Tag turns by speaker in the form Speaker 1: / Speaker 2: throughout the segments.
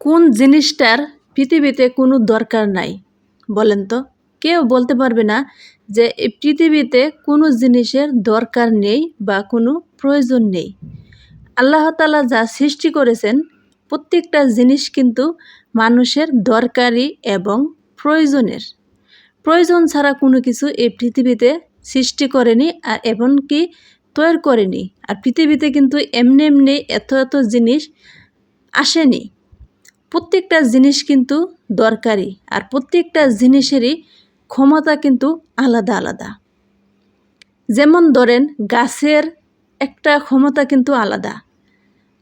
Speaker 1: কোন জিনিসটার পৃথিবীতে কোনো দরকার নাই? বলেন তো। কেউ বলতে পারবে না যে এই পৃথিবীতে কোনো জিনিসের দরকার নেই বা কোনো প্রয়োজন নেই। আল্লাহ তালা যা সৃষ্টি করেছেন, প্রত্যেকটা জিনিস কিন্তু মানুষের দরকারি এবং প্রয়োজনের। প্রয়োজন ছাড়া কোনো কিছু এই পৃথিবীতে সৃষ্টি করেনি আর এমনকি তৈরি করেনি। আর পৃথিবীতে কিন্তু এমনি এমনি এত এত জিনিস আসেনি। প্রত্যেকটা জিনিস কিন্তু দরকারি আর প্রত্যেকটা জিনিসেরই ক্ষমতা কিন্তু আলাদা আলাদা। যেমন ধরেন গাছের একটা ক্ষমতা কিন্তু আলাদা।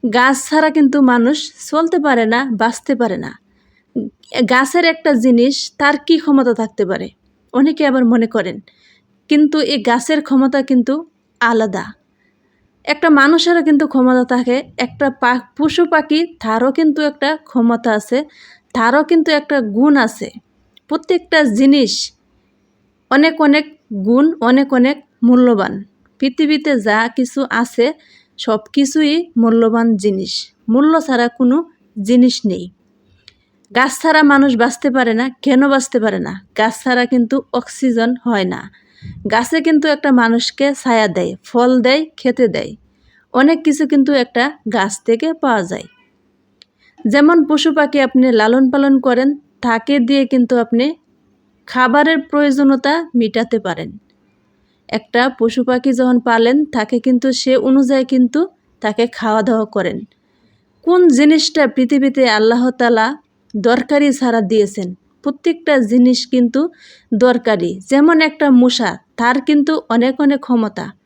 Speaker 1: গাছ ছাড়া কিন্তু মানুষ চলতে পারে না, বাঁচতে পারে না। গাছের একটা জিনিস তার কি ক্ষমতা থাকতে পারে? অনেকে আবার মনে করেন, কিন্তু এই গাছের ক্ষমতা কিন্তু আলাদা। একটা মানুষেরও কিন্তু ক্ষমতা থাকে, একটা পশু পাখি, তারও কিন্তু একটা ক্ষমতা আছে, তারও কিন্তু একটা গুণ আছে। প্রত্যেকটা জিনিস অনেক অনেক গুণ, অনেক অনেক মূল্যবান। পৃথিবীতে যা কিছু আছে, সব কিছুই মূল্যবান জিনিস। মূল্য ছাড়া কোনো জিনিস নেই। গাছ ছাড়া মানুষ বাঁচতে পারে না, কেন বাঁচতে পারে না? গাছ ছাড়া কিন্তু অক্সিজেন হয় না। গাছে কিন্তু একটা মানুষকে ছায়া দেয়, ফল দেয়, খেতে দেয়। অনেক কিছু কিন্তু একটা গাছ থেকে পাওয়া যায়। যেমন পশু পাখি আপনি লালন পালন করেন, তাকে দিয়ে কিন্তু আপনি খাবারের প্রয়োজনীয়তা মেটাতে পারেন। একটা পশু পাখি যখন পালেন, তাকে কিন্তু সে অনুযায়ী কিন্তু তাকে খাওয়া দাওয়া করেন। কোন জিনিসটা পৃথিবীতে আল্লাহ তালা দরকারি ছাড়া দিয়েছেন, প্রত্যেকটা জিনিস কিন্তু দরকারি। যেমন একটা মশা তার কিন্তু অনেক অনেক ক্ষমতা।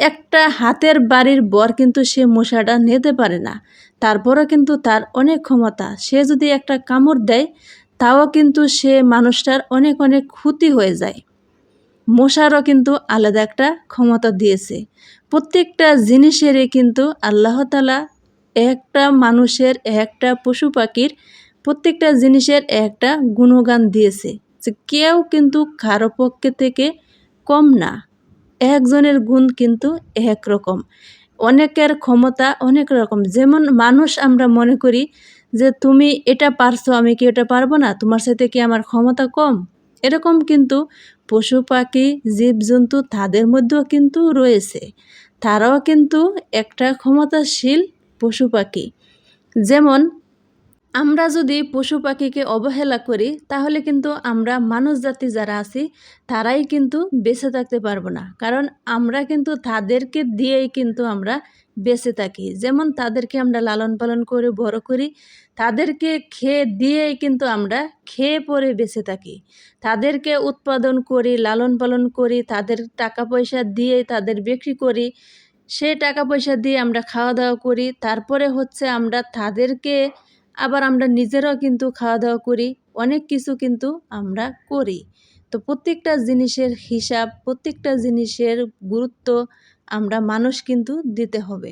Speaker 1: একটা হাতের বাড়ির বর কিন্তু সে মশাটা নিতে পারে না। তারপরও কিন্তু তার অনেক ক্ষমতা। সে যদি একটা কামড় দেয়, তাও কিন্তু সে মানুষটার অনেক অনেক ক্ষতি হয়ে যায়। মশারও কিন্তু আলাদা একটা ক্ষমতা দিয়েছে। প্রত্যেকটা জিনিসেরই কিন্তু আল্লাহ তালা একটা মানুষের একটা পশু পাখির প্রত্যেকটা জিনিসের একটা গুণগান দিয়েছে যে কেউ কিন্তু কারও পক্ষে থেকে কম না। একজনের গুণ কিন্তু এক রকম। অনেকের ক্ষমতা অনেক রকম। যেমন মানুষ আমরা মনে করি যে, তুমি এটা পারছ, আমি কি এটা পারব না? তোমার সাথে কি আমার ক্ষমতা কম? এরকম কিন্তু পশু, পাখি, জীবজন্তু তাদের মধ্যেও কিন্তু রয়েছে। তারাও কিন্তু একটা ক্ষমতাশীল পশু, পাখি। যেমন আমরা যদি পশু পাখিকে অবহেলা করি, তাহলে কিন্তু আমরা মানুষ জাতি যারা আছি, তারাই কিন্তু বেঁচে থাকতে পারব না। কারণ আমরা কিন্তু তাদেরকে দিয়েই কিন্তু আমরা বেঁচে থাকি। যেমন তাদেরকে আমরা লালন পালন করে, বড় করি, তাদেরকে খেয়ে দিয়েই কিন্তু আমরা খেয়ে পরে বেঁচে থাকি। তাদেরকে উৎপাদন করি, লালন পালন করি, তাদের টাকা পয়সা দিয়ে তাদের বিক্রি করি, সেই টাকা পয়সা দিয়ে আমরা খাওয়া দাওয়া করি। তারপরে হচ্ছে আমরা তাদেরকে আবার আমরা নিজেরাও কিন্তু খাওয়া দাওয়া করি, অনেক কিছু কিন্তু আমরা করি। তো প্রত্যেকটা জিনিসের হিসাব, প্রত্যেকটা জিনিসের গুরুত্ব আমরা মানুষ কিন্তু দিতে হবে।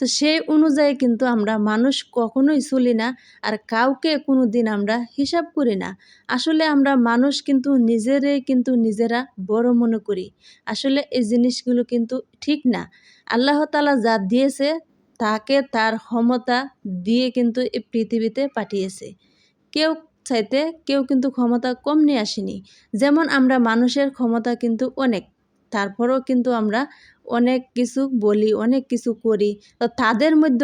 Speaker 1: তো সেই অনুযায়ী কিন্তু আমরা মানুষ কখনোই চলি না আর কাউকে কোনো দিন আমরা হিসাব করি না। আসলে আমরা মানুষ কিন্তু নিজেরাই কিন্তু নিজেরা বড় মনে করি। আসলে এই জিনিসগুলো কিন্তু ঠিক না। আল্লাহ তালা যা দিয়েছে তাকে তার ক্ষমতা দিয়ে কিন্তু এই পৃথিবীতে পাঠিয়েছে। কেউ চাইতে কেউ কিন্তু ক্ষমতা কম নিয়ে আসেনি। যেমন আমরা মানুষের ক্ষমতা কিন্তু অনেক, তারপরেও কিন্তু আমরা অনেক কিছু বলি, অনেক কিছু করি। তো তাদের মধ্যে